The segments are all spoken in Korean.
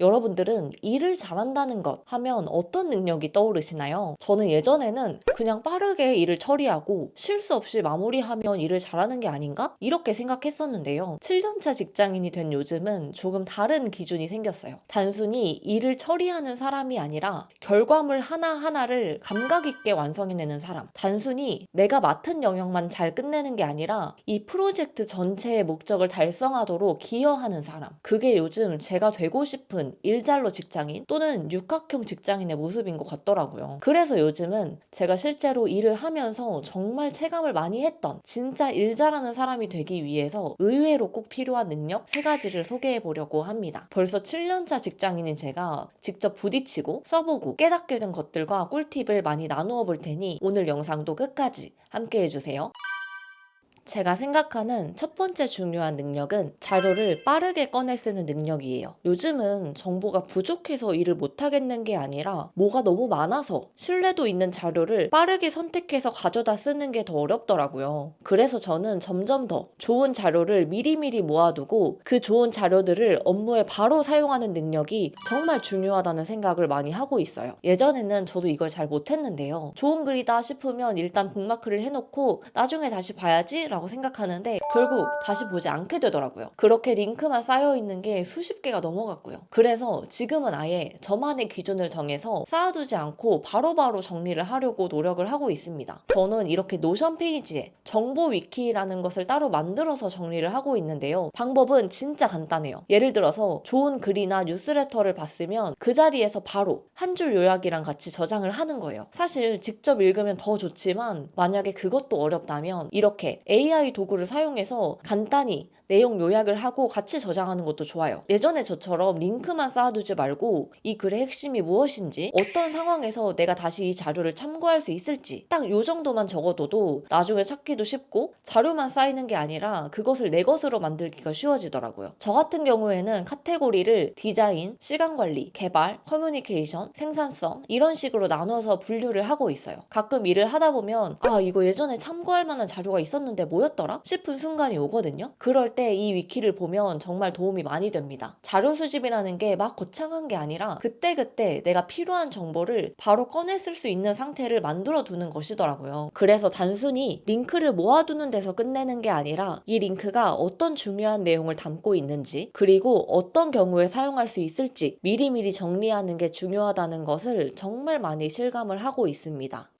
여러분들은 일을 잘한다는 것 하면 어떤 능력이 떠오르시나요? 저는 예전에는 그냥 빠르게 일을 처리하고 실수 없이 마무리하면 일을 잘하는 게 아닌가? 이렇게 생각했었는데요. 7년차 직장인이 된 요즘은 조금 다른 기준이 생겼어요. 단순히 일을 처리하는 사람이 아니라 결과물 하나하나를 감각 있게 완성해내는 사람. 단순히 내가 맡은 영역만 잘 끝내는 게 아니라 이 프로젝트 전체의 목적을 달성하도록 기여하는 사람. 그게 요즘 제가 되고 싶은 일잘로 직장인 또는 육각형 직장인의 모습인 것 같더라고요. 그래서 요즘은 제가 실제로 일을 하면서 정말 체감을 많이 했던 진짜 일 잘하는 사람이 되기 위해서 의외로 꼭 필요한 능력 세 가지를 소개해 보려고 합니다. 벌써 7년차 직장인인 제가 직접 부딪히고 써보고 깨닫게 된 것들과 꿀팁을 많이 나누어 볼 테니 오늘 영상도 끝까지 함께 해주세요. 제가 생각하는 첫 번째 중요한 능력은 자료를 빠르게 꺼내 쓰는 능력이에요. 요즘은 정보가 부족해서 일을 못하겠는 게 아니라 뭐가 너무 많아서 신뢰도 있는 자료를 빠르게 선택해서 가져다 쓰는 게 더 어렵더라고요. 그래서 저는 점점 더 좋은 자료를 미리미리 모아두고 그 좋은 자료들을 업무에 바로 사용하는 능력이 정말 중요하다는 생각을 많이 하고 있어요. 예전에는 저도 이걸 잘 못했는데요. 좋은 글이다 싶으면 일단 북마크를 해놓고 나중에 다시 봐야지 라고 생각하는데 결국 다시 보지 않게 되더라고요. 그렇게 링크만 쌓여 있는 게 수십 개가 넘어갔고요. 그래서 지금은 아예 저만의 기준을 정해서 쌓아두지 않고 바로바로 정리를 하려고 노력을 하고 있습니다. 저는 이렇게 노션 페이지에 정보 위키라는 것을 따로 만들어서 정리를 하고 있는데요. 방법은 진짜 간단해요. 예를 들어서 좋은 글이나 뉴스레터를 봤으면 그 자리에서 바로 한 줄 요약이랑 같이 저장을 하는 거예요. 사실 직접 읽으면 더 좋지만 만약에 그것도 어렵다면 이렇게 AI 도구를 사용해서 간단히 내용 요약을 하고 같이 저장하는 것도 좋아요. 예전에 저처럼 링크만 쌓아두지 말고 이 글의 핵심이 무엇인지 어떤 상황에서 내가 다시 이 자료를 참고할 수 있을지 딱 요 정도만 적어둬도 나중에 찾기도 쉽고 자료만 쌓이는 게 아니라 그것을 내 것으로 만들기가 쉬워지더라고요. 저 같은 경우에는 카테고리를 디자인, 시간 관리, 개발, 커뮤니케이션, 생산성 이런 식으로 나눠서 분류를 하고 있어요. 가끔 일을 하다 보면 아 이거 예전에 참고할 만한 자료가 있었는데 뭐였더라? 싶은 순간이 오거든요. 그럴 때 이 위키를 보면 정말 도움이 많이 됩니다. 자료 수집이라는 게 막 거창한 게 아니라 그때그때 내가 필요한 정보를 바로 꺼내 쓸 수 있는 상태를 만들어 두는 것이더라고요. 그래서 단순히 링크를 모아두는 데서 끝내는 게 아니라 이 링크가 어떤 중요한 내용을 담고 있는지 그리고 어떤 경우에 사용할 수 있을지 미리미리 정리하는 게 중요하다는 것을 정말 많이 실감을 하고 있습니다.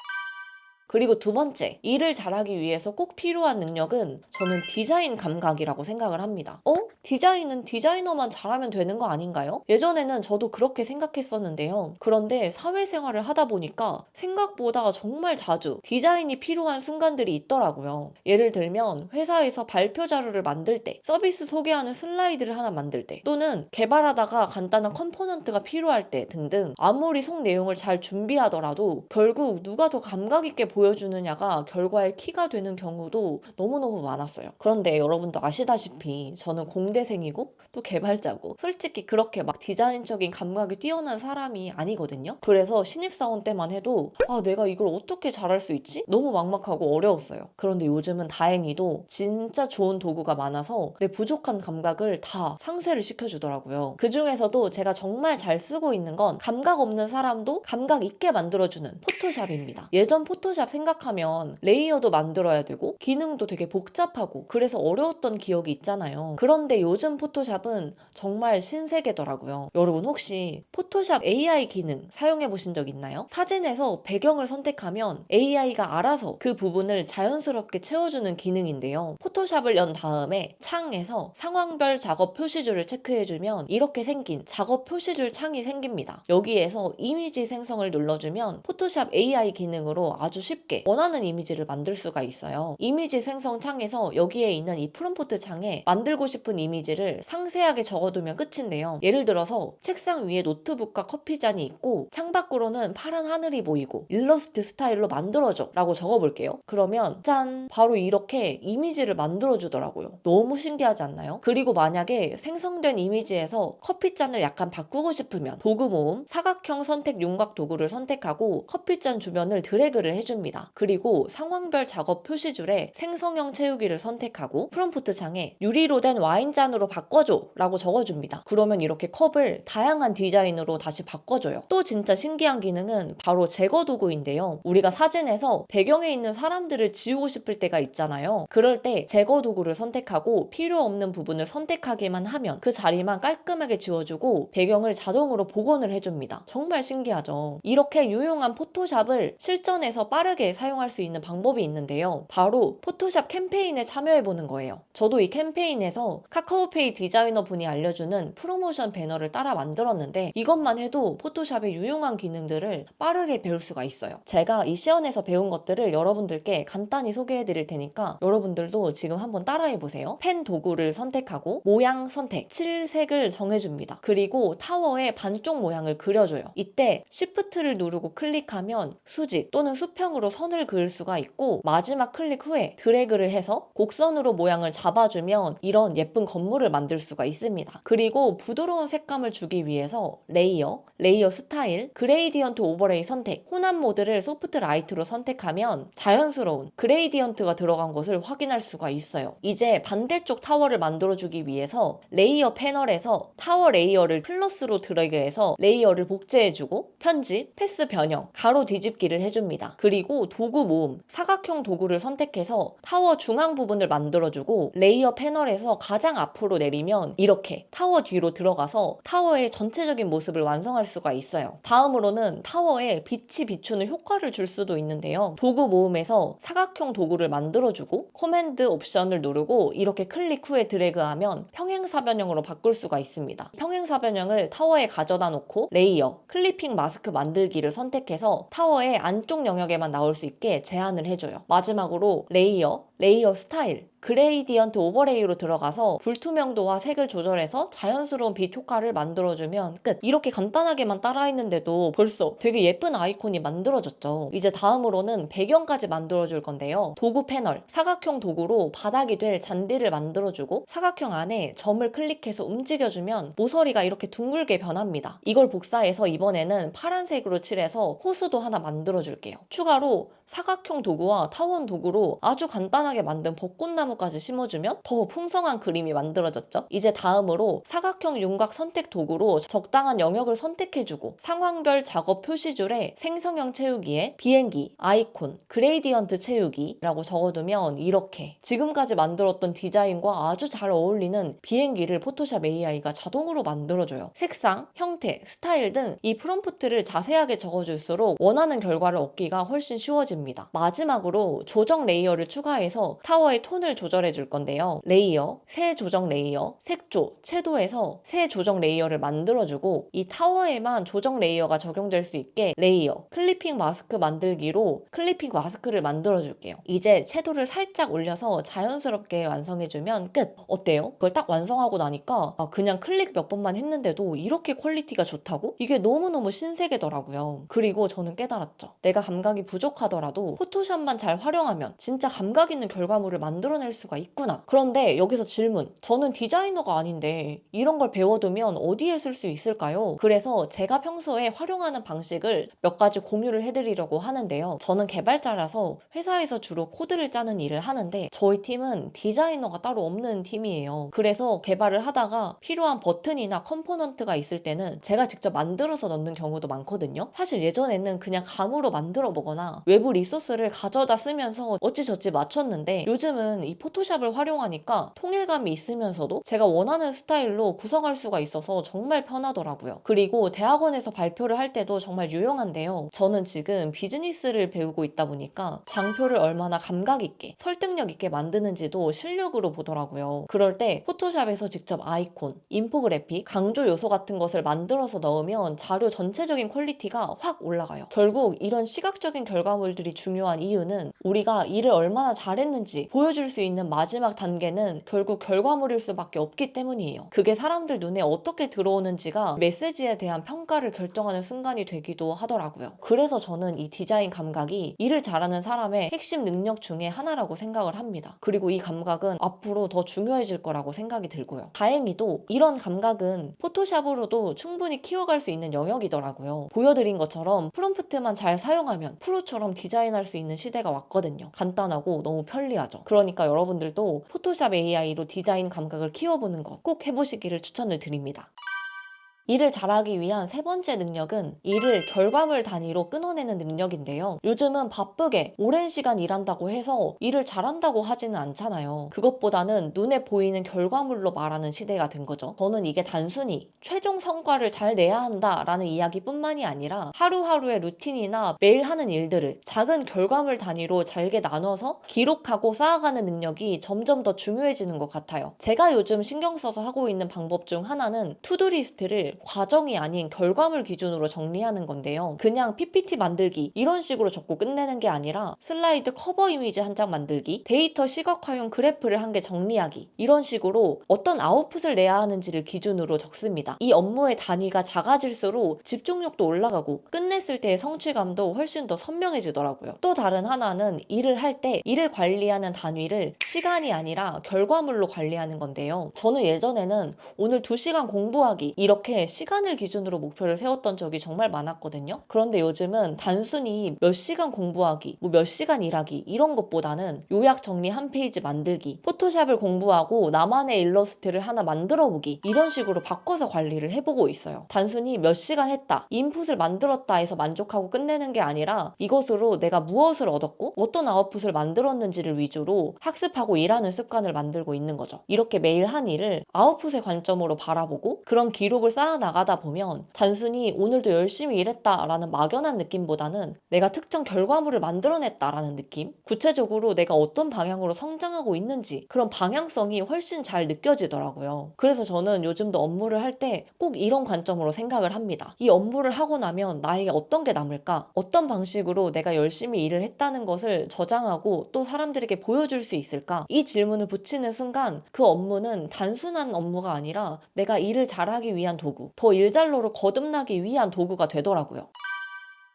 그리고 두 번째, 일을 잘하기 위해서 꼭 필요한 능력은 저는 디자인 감각이라고 생각을 합니다. 어? 디자인은 디자이너만 잘하면 되는 거 아닌가요? 예전에는 저도 그렇게 생각했었는데요. 그런데 사회생활을 하다 보니까 생각보다 정말 자주 디자인이 필요한 순간들이 있더라고요. 예를 들면 회사에서 발표 자료를 만들 때, 서비스 소개하는 슬라이드를 하나 만들 때, 또는 개발하다가 간단한 컴포넌트가 필요할 때 등등 아무리 속 내용을 잘 준비하더라도 결국 누가 더 감각 있게 보여 주느냐가 결과의 키가 되는 경우도 너무너무 많았어요. 그런데 여러분도 아시다시피 저는 공대생이고 또 개발자고 솔직히 그렇게 막 디자인적인 감각이 뛰어난 사람이 아니거든요. 그래서 신입사원 때만 해도 아 내가 이걸 어떻게 잘할 수 있지? 너무 막막하고 어려웠어요. 그런데 요즘은 다행히도 진짜 좋은 도구가 많아서 내 부족한 감각을 다 상쇄를 시켜주더라고요. 그 중에서도 제가 정말 잘 쓰고 있는 건 감각 없는 사람도 감각 있게 만들어주는 포토샵입니다. 예전 포토샵 생각하면 레이어도 만들어야 되고 기능도 되게 복잡하고 그래서 어려웠던 기억이 있잖아요. 그런데 요즘 포토샵은 정말 신세계더라고요. 여러분 혹시 포토샵 AI 기능 사용해 보신 적 있나요? 사진에서 배경을 선택하면 AI가 알아서 그 부분을 자연스럽게 채워주는 기능인데요. 포토샵을 연 다음에 창에서 상황별 작업 표시줄을 체크해주면 이렇게 생긴 작업 표시줄 창이 생깁니다. 여기에서 이미지 생성을 눌러주면 포토샵 AI 기능으로 아주 쉽게 원하는 이미지를 만들 수가 있어요. 이미지 생성 창에서 여기에 있는 이 프롬프트 창에 만들고 싶은 이미지를 상세하게 적어두면 끝인데요. 예를 들어서 책상 위에 노트북과 커피잔이 있고 창 밖으로는 파란 하늘이 보이고 일러스트 스타일로 만들어줘 라고 적어볼게요. 그러면 짠! 바로 이렇게 이미지를 만들어주더라고요. 너무 신기하지 않나요? 그리고 만약에 생성된 이미지에서 커피잔을 약간 바꾸고 싶으면 도구 모음, 사각형 선택 윤곽 도구를 선택하고 커피잔 주변을 드래그를 해줍니다. 해줍니다. 그리고 상황별 작업 표시줄에 생성형 채우기를 선택하고 프롬프트 창에 유리로 된 와인잔으로 바꿔줘 라고 적어줍니다. 그러면 이렇게 컵을 다양한 디자인으로 다시 바꿔줘요. 또 진짜 신기한 기능은 바로 제거 도구인데요. 우리가 사진에서 배경에 있는 사람들을 지우고 싶을 때가 있잖아요. 그럴 때 제거 도구를 선택하고 필요 없는 부분을 선택하기만 하면 그 자리만 깔끔하게 지워주고 배경을 자동으로 복원을 해줍니다. 정말 신기하죠. 이렇게 유용한 포토샵을 실전에서 빠르게 사용할 수 있는 방법이 있는데요. 바로 포토샵 캠페인에 참여해보는 거예요. 저도 이 캠페인에서 카카오페이 디자이너 분이 알려주는 프로모션 배너를 따라 만들었는데 이것만 해도 포토샵의 유용한 기능들을 빠르게 배울 수가 있어요. 제가 이 시연에서 배운 것들을 여러분들께 간단히 소개해 드릴 테니까 여러분들도 지금 한번 따라해 보세요. 펜 도구를 선택하고 모양 선택, 칠색을 정해줍니다. 그리고 타워의 반쪽 모양을 그려줘요. 이때 Shift를 누르고 클릭하면 수직 또는 수평으로 선을 그을 수가 있고 마지막 클릭 후에 드래그를 해서 곡선으로 모양을 잡아주면 이런 예쁜 건물을 만들 수가 있습니다. 그리고 부드러운 색감을 주기 위해서 레이어, 레이어 스타일, 그레이디언트 오버레이 선택, 혼합 모드를 소프트 라이트로 선택하면 자연스러운 그레이디언트가 들어간 것을 확인할 수가 있어요. 이제 반대쪽 타워를 만들어주기 위해서 레이어 패널에서 타워 레이어를 플러스로 드래그해서 레이어를 복제해주고 편집, 패스 변형, 가로 뒤집기를 해줍니다. 그리고 도구 모음, 사각형 도구를 선택해서 타워 중앙 부분을 만들어주고 레이어 패널에서 가장 앞으로 내리면 이렇게 타워 뒤로 들어가서 타워의 전체적인 모습을 완성할 수가 있어요. 다음으로는 타워에 빛이 비추는 효과를 줄 수도 있는데요. 도구 모음에서 사각형 도구를 만들어주고 코맨드 옵션을 누르고 이렇게 클릭 후에 드래그하면 평행사변형으로 바꿀 수가 있습니다. 평행사변형을 타워에 가져다 놓고 레이어, 클리핑 마스크 만들기를 선택해서 타워의 안쪽 영역에만 나올 수 있게 제한을 해줘요. 마지막으로 레이어, 레이어 스타일, 그레이디언트 오버레이로 들어가서 불투명도와 색을 조절해서 자연스러운 빛 효과를 만들어주면 끝. 이렇게 간단하게만 따라했는데도 벌써 되게 예쁜 아이콘이 만들어졌죠. 이제 다음으로는 배경까지 만들어줄 건데요. 도구 패널, 사각형 도구로 바닥이 될 잔디를 만들어주고 사각형 안에 점을 클릭해서 움직여주면 모서리가 이렇게 둥글게 변합니다. 이걸 복사해서 이번에는 파란색으로 칠해서 호수도 하나 만들어줄게요. 추가로 사각형 도구와 타원 도구로 아주 간단하게 만든 벚꽃나무 까지 심어주면 더 풍성한 그림이 만들어졌죠. 이제 다음으로 사각형 윤곽 선택 도구로 적당한 영역을 선택해주고 상황별 작업 표시줄에 생성형 채우기에 비행기, 아이콘, 그레이디언트 채우기라고 적어두면 이렇게 지금까지 만들었던 디자인과 아주 잘 어울리는 비행기를 포토샵 AI가 자동으로 만들어줘요. 색상, 형태, 스타일 등 이 프롬프트를 자세하게 적어줄수록 원하는 결과를 얻기가 훨씬 쉬워집니다. 마지막으로 조정 레이어를 추가해서 타워의 톤을 조 절해 줄 건데요. 레이어, 새 조정 레이어, 색조, 채도에서 새 조정 레이어를 만들어주고 이 타워에만 조정 레이어가 적용될 수 있게 레이어, 클리핑 마스크 만들기로 클리핑 마스크를 만들어줄게요. 이제 채도를 살짝 올려서 자연스럽게 완성해주면 끝! 어때요? 그걸 딱 완성하고 나니까 아, 그냥 클릭 몇 번만 했는데도 이렇게 퀄리티가 좋다고? 이게 너무너무 신세계더라고요. 그리고 저는 깨달았죠. 내가 감각이 부족하더라도 포토샵만 잘 활용하면 진짜 감각 있는 결과물을 만들어낼 수가 있구나. 그런데 여기서 질문. 저는 디자이너가 아닌데 이런 걸 배워두면 어디에 쓸 수 있을까요? 그래서 제가 평소에 활용하는 방식을 몇 가지 공유를 해드리려고 하는데요. 저는 개발자라서 회사에서 주로 코드를 짜는 일을 하는데 저희 팀은 디자이너가 따로 없는 팀이에요. 그래서 개발을 하다가 필요한 버튼이나 컴포넌트가 있을 때는 제가 직접 만들어서 넣는 경우도 많거든요. 사실 예전에는 그냥 감으로 만들어 보거나 외부 리소스를 가져다 쓰면서 어찌저찌 맞췄는데 요즘은 이 포토샵을 활용하니까 통일감이 있으면서도 제가 원하는 스타일로 구성할 수가 있어서 정말 편하더라고요. 그리고 대학원에서 발표를 할 때도 정말 유용한데요. 저는 지금 비즈니스를 배우고 있다 보니까 장표를 얼마나 감각 있게 설득력 있게 만드는지도 실력으로 보더라고요. 그럴 때 포토샵에서 직접 아이콘, 인포그래픽, 강조 요소 같은 것을 만들어서 넣으면 자료 전체적인 퀄리티가 확 올라가요. 결국 이런 시각적인 결과물들이 중요한 이유는 우리가 일을 얼마나 잘했는지 보여줄 수 있는 마지막 단계는 결국 결과물일 수밖에 없기 때문이에요. 그게 사람들 눈에 어떻게 들어오는지가 메시지에 대한 평가를 결정하는 순간이 되기도 하더라고요. 그래서 저는 이 디자인 감각이 일을 잘하는 사람의 핵심 능력 중에 하나라고 생각을 합니다. 그리고 이 감각은 앞으로 더 중요해질 거라고 생각이 들고요. 다행히도 이런 감각은 포토샵으로도 충분히 키워갈 수 있는 영역이더라고요. 보여드린 것처럼 프롬프트만 잘 사용하면 프로처럼 디자인할 수 있는 시대가 왔거든요. 간단하고 너무 편리하죠. 그러니까 여러분들도 포토샵 AI로 디자인 감각을 키워보는 것 꼭 해보시기를 추천을 드립니다. 일을 잘하기 위한 세 번째 능력은 일을 결과물 단위로 끊어내는 능력인데요. 요즘은 바쁘게 오랜 시간 일한다고 해서 일을 잘한다고 하지는 않잖아요. 그것보다는 눈에 보이는 결과물로 말하는 시대가 된 거죠. 저는 이게 단순히 최종 성과를 잘 내야 한다라는 이야기뿐만이 아니라 하루하루의 루틴이나 매일 하는 일들을 작은 결과물 단위로 잘게 나눠서 기록하고 쌓아가는 능력이 점점 더 중요해지는 것 같아요. 제가 요즘 신경 써서 하고 있는 방법 중 하나는 투두리스트를 과정이 아닌 결과물 기준으로 정리하는 건데요. 그냥 PPT 만들기 이런 식으로 적고 끝내는 게 아니라 슬라이드 커버 이미지 한 장 만들기, 데이터 시각화용 그래프를 한 개 정리하기 이런 식으로 어떤 아웃풋을 내야 하는지를 기준으로 적습니다. 이 업무의 단위가 작아질수록 집중력도 올라가고 끝냈을 때의 성취감도 훨씬 더 선명해지더라고요. 또 다른 하나는 일을 할 때 일을 관리하는 단위를 시간이 아니라 결과물로 관리하는 건데요. 저는 예전에는 오늘 2시간 공부하기 이렇게 시간을 기준으로 목표를 세웠던 적이 정말 많았거든요. 그런데 요즘은 단순히 몇 시간 공부하기, 뭐 몇 시간 일하기 이런 것보다는 요약 정리 한 페이지 만들기, 포토샵을 공부하고 나만의 일러스트를 하나 만들어 보기 이런 식으로 바꿔서 관리를 해보고 있어요. 단순히 몇 시간 했다, 인풋을 만들었다 해서 만족하고 끝내는 게 아니라 이것으로 내가 무엇을 얻었고 어떤 아웃풋을 만들었는지를 위주로 학습하고 일하는 습관을 만들고 있는 거죠. 이렇게 매일 한 일을 아웃풋의 관점으로 바라보고 그런 기록을 쌓아 나가다 보면 단순히 오늘도 열심히 일했다 라는 막연한 느낌보다는 내가 특정 결과물을 만들어냈다 라는 느낌, 구체적으로 내가 어떤 방향으로 성장하고 있는지 그런 방향성이 훨씬 잘 느껴지더라고요. 그래서 저는 요즘도 업무를 할 때 꼭 이런 관점으로 생각을 합니다. 이 업무를 하고 나면 나에게 어떤 게 남을까? 어떤 방식으로 내가 열심히 일을 했다는 것을 저장하고 또 사람들에게 보여줄 수 있을까? 이 질문을 붙이는 순간 그 업무는 단순한 업무가 아니라 내가 일을 잘하기 위한 도구, 더 일잘로로 거듭나기 위한 도구가 되더라고요.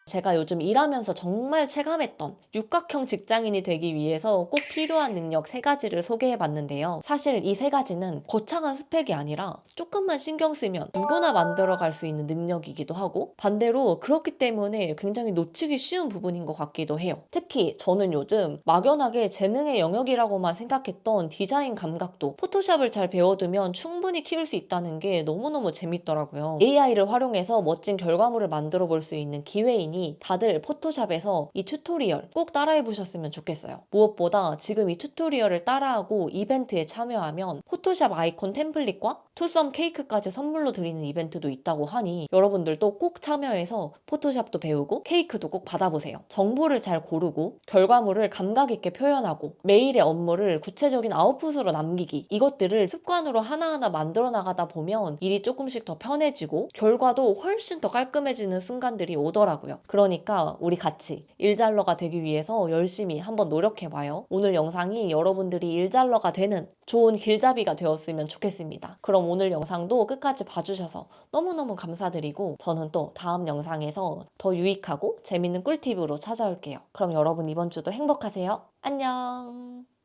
제가 요즘 일하면서 정말 체감했던 육각형 직장인이 되기 위해서 꼭 필요한 능력 세 가지를 소개해 봤는데요. 사실 이 세 가지는 거창한 스펙이 아니라 조금만 신경 쓰면 누구나 만들어 갈 수 있는 능력이기도 하고 반대로 그렇기 때문에 굉장히 놓치기 쉬운 부분인 것 같기도 해요. 특히 저는 요즘 막연하게 재능의 영역이라고만 생각했던 디자인 감각도 포토샵을 잘 배워두면 충분히 키울 수 있다는 게 너무너무 재밌더라고요. AI를 활용해서 멋진 결과물을 만들어 볼 수 있는 기회이니 다들 포토샵에서 이 튜토리얼 꼭 따라해 보셨으면 좋겠어요. 무엇보다 지금 이 튜토리얼을 따라하고 이벤트에 참여하면 포토샵 아이콘 템플릿과 투썸 케이크까지 선물로 드리는 이벤트도 있다고 하니 여러분들도 꼭 참여해서 포토샵도 배우고 케이크도 꼭 받아보세요. 정보를 잘 고르고 결과물을 감각 있게 표현하고 매일의 업무를 구체적인 아웃풋으로 남기기 이것들을 습관으로 하나하나 만들어 나가다 보면 일이 조금씩 더 편해지고 결과도 훨씬 더 깔끔해지는 순간들이 오더라고요. 그러니까 우리 같이 일잘러가 되기 위해서 열심히 한번 노력해봐요. 오늘 영상이 여러분들이 일잘러가 되는 좋은 길잡이가 되었으면 좋겠습니다. 그럼 오늘 영상도 끝까지 봐주셔서 너무너무 감사드리고 저는 또 다음 영상에서 더 유익하고 재밌는 꿀팁으로 찾아올게요. 그럼 여러분 이번 주도 행복하세요. 안녕.